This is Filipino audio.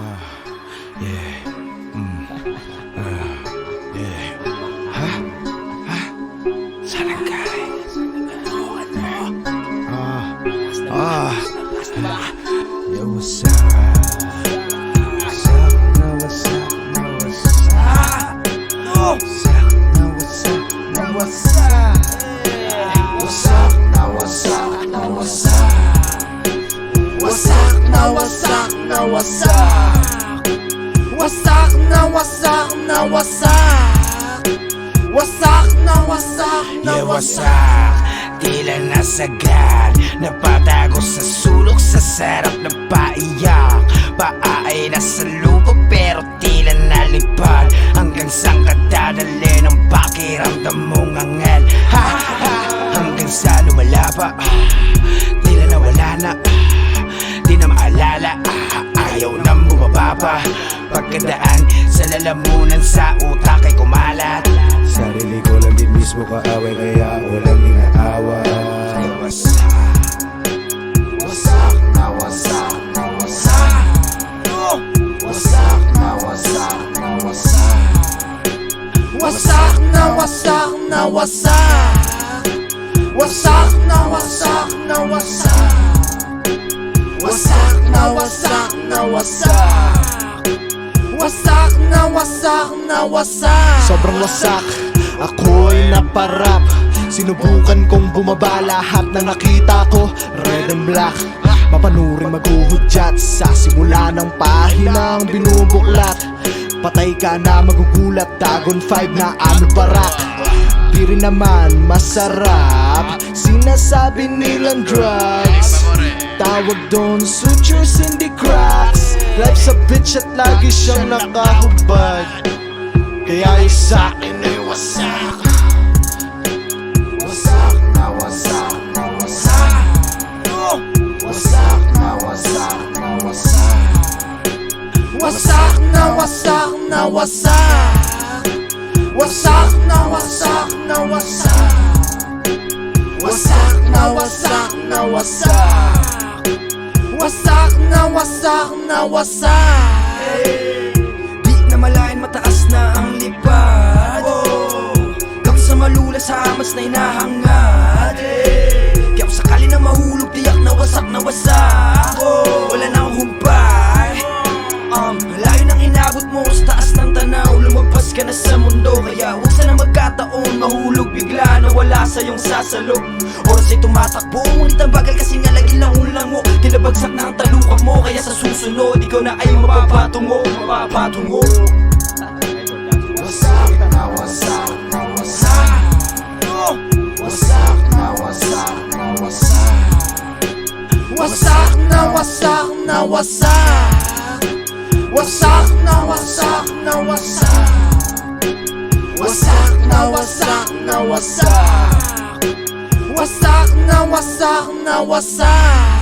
Yeah. Mm. Ah. Yeah. Ha? Ha? Saan ang galing? Ah. Ah. Yo, what's up? What's up? No, what's up? No, what's up? No. What's up? No, what's up? No, what's up? What's up? No, what's up? No, what's up? Wasak na wasak na wasak. Wasak na wasak na wasak. Wasak na wasak na wasak. Tila nasagad Napatago sa sulok Sa sarap ng paiyak. Paa ay nasa lupa Pero tila nalipad. Hanggang saan ka dadali Ng pakiramdam mong angal. Ha ha Hanggang sa lumalapa Tila pa Pagkadaan sa lalamunan Sa utak ay kumalat. Sarili ko lang din mismo kaaway Kaya walang inaawa. Wasak Wasak na wasak na wasak. Wasak na wasak na wasak. Wasak na wasak na wasak. Wasak na wasak na wasak. Wasak na wasak na wasak Wasak na wasak na wasak Sobrang wasak. Ako'y naparap. Sinubukan kong bumaba Lahat na nakita ko. Red and black. Mapanuring maghuhudyat Sa simula ng pahinang binubuklat. Patay ka na magugulat. Dagon 5 na ano barak Di rin naman masarap. Sinasabi nilang drugs Tawag doon sutures hindi cracks. Life's a bitch at lagi siyang nakahubad. Kaya yung sa'kin ay wasak. Wasak na wasak na wasak. Wasak na wasak na wasak. Wasak na wasak na wasak. Wasak na wasak na wasak. Wasak na wasak na wasak Wasak na wasak na wasak Di na malayan mataas na ang lipad. Kang sa malula sa amas na inahangad. Kaya kung sakali na mahulog tiyak na wasak na wasak Wala na akong humpay. Um, layo nang inabot mo sa taas ng tanaw. Lumagpas ka na sa mundo Kaya huwag sana magkataon. Mahulog bigla na wala sa iyong sasalo Oras ay tumatakbo Ngunit ang bagal kasi nga lagi lang ulang mo Tinabagsak na ang talukap mo Kaya sa susunod Ikaw na ay mapapatungo Mapapatungo. Wasak na wasak na wasak. Wasak na wasak na wasak. Wasak na wasak na wasak. Wasak na wasak na wasak. Wasak na wasak na wasak. Wasak na wasak na wasak